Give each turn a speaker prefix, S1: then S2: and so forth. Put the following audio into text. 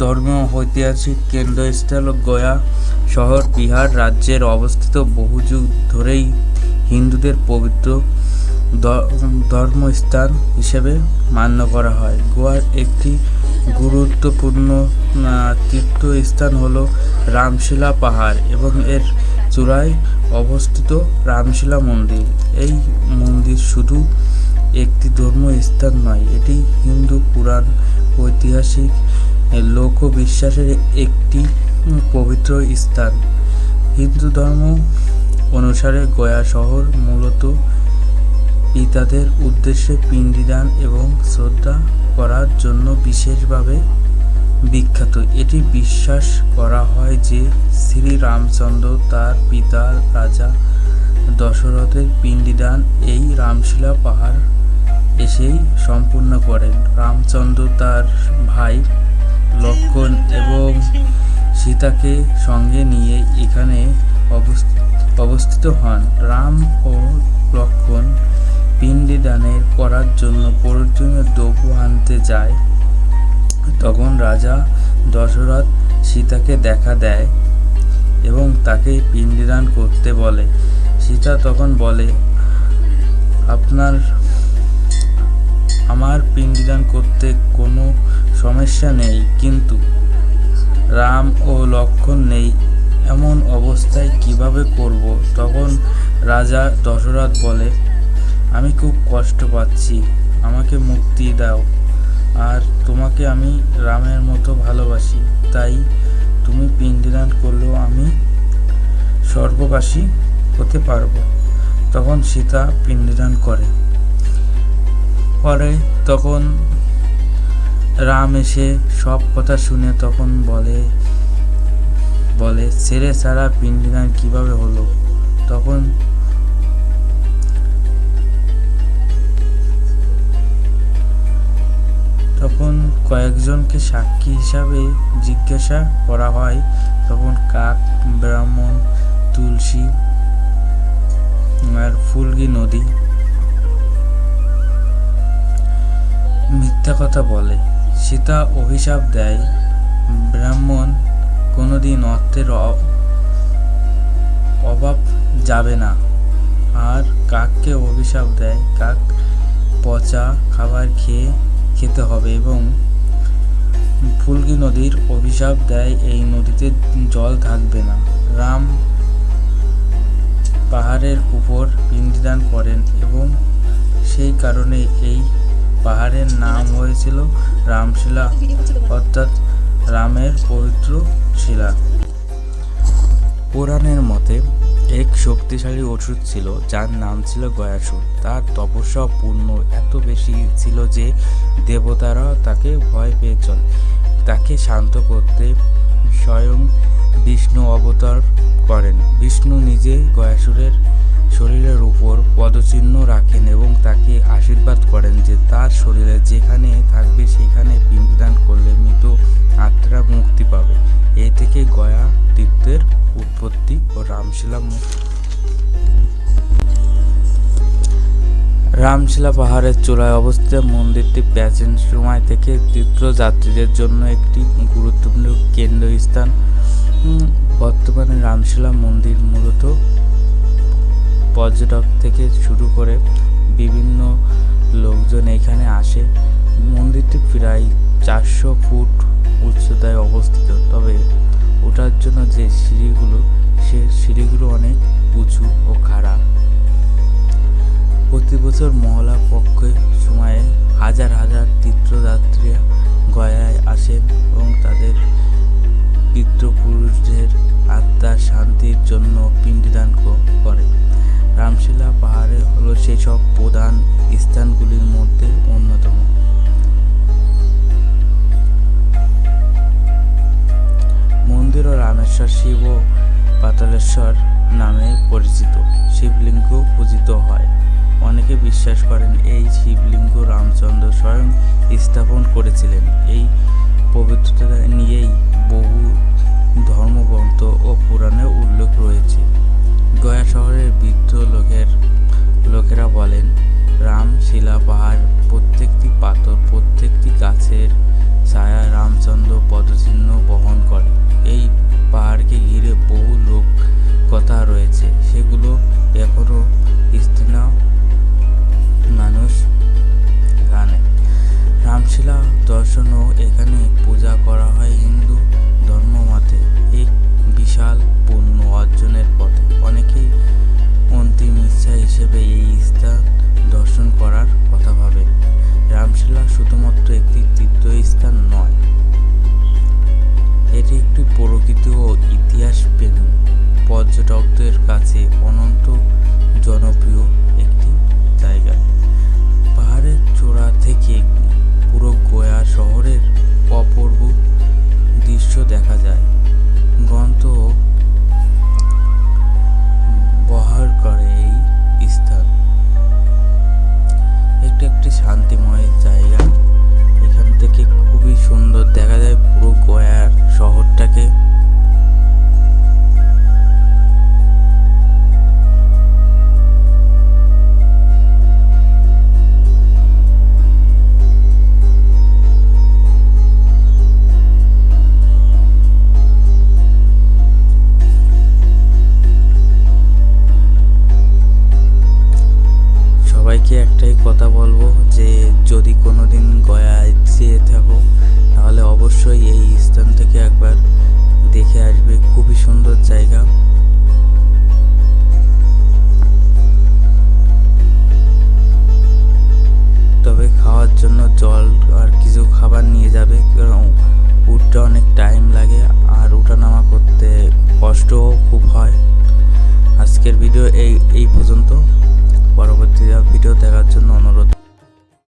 S1: ধর্মীয় ঐতিহাসিক কেন্দ্রস্থল গয়া শহর বিহার রাজ্যের অবস্থিত বহু যুগ ধরেই হিন্দুদের পবিত্র ধর্মস্থান হিসেবে মান্য করা হয়। গোয়ার একটি গুরুত্বপূর্ণ তীর্থস্থান হলো রামশিলা পাহাড় এবং এর চূড়ায় অবস্থিত রামশিলা মন্দির। এই মন্দির শুধু একটি ধর্মীয় স্থান নয়, এটি হিন্দু পুরাণ ঐতিহাসিক লোকবিশ্বাসের একটি পবিত্র স্থান। হিন্দু ধর্ম অনুসারে গয়া শহর মূলত পিতাদের উদ্দেশ্যে পিণ্ডদান এবং শ্রদ্ধা করার জন্য বিশেষভাবে বিখ্যাত। এটি বিশ্বাস করা হয় যে শ্রী রামচন্দ্র তার পিতা রাজা দশরথের পিণ্ডদান এই রামশিলা পাহাড় এসেই সম্পূর্ণ করেন। রামচন্দ্র তার ভাই লক্ষণ এবং সীতাকে সঙ্গে নিয়ে এখানে অবস- অবস্থিত হন। রাম ও লক্ষণ পিণ্ডদানের করার জন্য প্রয়োজনীয় দ্রব্য আনতে যায়। তখন রাজা দশরথ সীতাকে দেখা দেয় এবং তাকে পিণ্ডদান করতে বলে। সীতা তখন বলে, আপনার আমার পিণ্ডদান করতে কোনো সমস্যা নেই, কিন্তু রাম ও লক্ষণ নেই এমন অবস্থায় কীভাবে করব? তখন রাজা দশরথ বলে, আমি খুব কষ্ট পাচ্ছি, আমাকে মুক্তি দাও। আর তোমাকে আমি রামের মতো ভালোবাসি, তাই তুমি পিণ্ডদান করলেও আমি স্বর্গবাসী হতে পারব। তখন সীতা পিণ্ডদান করে। পরে তখন রাম এসে সব কথা শুনে তখন বলে বলে, ছেড়ে ছাড়া পিণ্ডদান কীভাবে হলো? তখন তখন কয়েকজনকে সাক্ষী হিসাবে জিজ্ঞাসা করা হয়। তখন কাক, ব্রাহ্মণ, তুলসী, আর ফুলগি নদী মিথ্যা কথা বলে। সীতা অভিশাপ দেয়। ব্রাহ্মণ কোনোদিন অর্থের অভাব যাবে না। আর কাককে অভিশাপ দেয়। কাক পচা খাবার খেয়ে খেতে হবে এবং ফুলকি নদীর অভিশাপ দেয়। এই নদীতে জল থাকবে না। রাম পাহাড়ের উপর পিণ্ডদান করেন এবং সেই কারণে এই পাহাড়ের নাম হয়েছিল রামশিলা, অর্থাৎ রামের পবিত্র শিলা। পুরাণের মতে, এক শক্তিশালী ওষুধ ছিল, যার নাম ছিল গয়াসুর। তার তপস্যা পুণ্য এত বেশি ছিল যে দেবতারা তাকে ভয় পেয়ে চলে। তাকে শান্ত করতে স্বয়ং বিষ্ণু অবতার করেন। বিষ্ণু নিজে গয়াসুরের শরীরের উপর পদচিহ্ন রাখেন এবং তাকে আশীর্বাদ করেন যে তার শরীরে যেখানে থাকবে সেখানে পিণ্ডদান করলে মৃত আত্মা মুক্তি পাবে। এ থেকে গয়া তীর্থের উৎপত্তি ও রামশিলা মু- রামশিলা পাহাড়ের চূড়ায় অবস্থিত মন্দিরটি প্রাচীন সময় থেকে তীর্থযাত্রীদের জন্য একটি গুরুত্বপূর্ণ কেন্দ্রস্থান। বর্তমানে রামশিলা মন্দির মূলত পর্যটক থেকে শুরু করে বিভিন্ন লোকজন এখানে আসে। মন্দিরটি প্রায় চারশো ফুট উচ্চতায় অবস্থিত। তবে ওঠার জন্য যে সিঁড়িগুলো, সে সিঁড়িগুলো অনেক উঁচু ও খারাপ প্রতি বছর মহলা পক্ষে সময়ে হাজার হাজার তীর্থযাত্রীরা গয়ায় আসেন এবং তাদের পিতৃপুরুষদের আত্মার শান্তির জন্য পিণ্ডদান হলো প্রধান স্থানগুলির মধ্যে অন্যতম। মন্দির ও রামেশ্বর শিব ও পাতালেশ্বর নামে পরিচিত। শিবলিঙ্গ পূজিত হয়। অনেকে বিশ্বাস করেন এই শিবলিঙ্গ রামচন্দ্র স্বয়ং স্থাপন করেছিলেন। এই পবিত্রতা নিয়েই দর্শনও এখানে পূজা করা হয় হিন্দু ধর্মমতে। এক বিশাল পূর্ণ অর্জনের পথে। অনেকেই অন্তিম ইচ্ছা হিসেবে এই স্থান দর্শন করার কথা বলব যে যদি কোনো দিন গয়ায় যেয়ে থাকো, তাহলে অবশ্যই এই স্থান থেকে একবার দেখে আসবে। খুবই সুন্দর জায়গা। তবে খাওয়ার জন্য জল আর কিছু খাবার নিয়ে যাবে, কারণ উঠতে অনেক টাইম লাগে আর ওঠানামা করতে কষ্টও খুব হয়। আজকের ভিডিও এই এই পর্যন্ত। পরবর্তী ভিডিও দেখার জন্য অনুরোধ।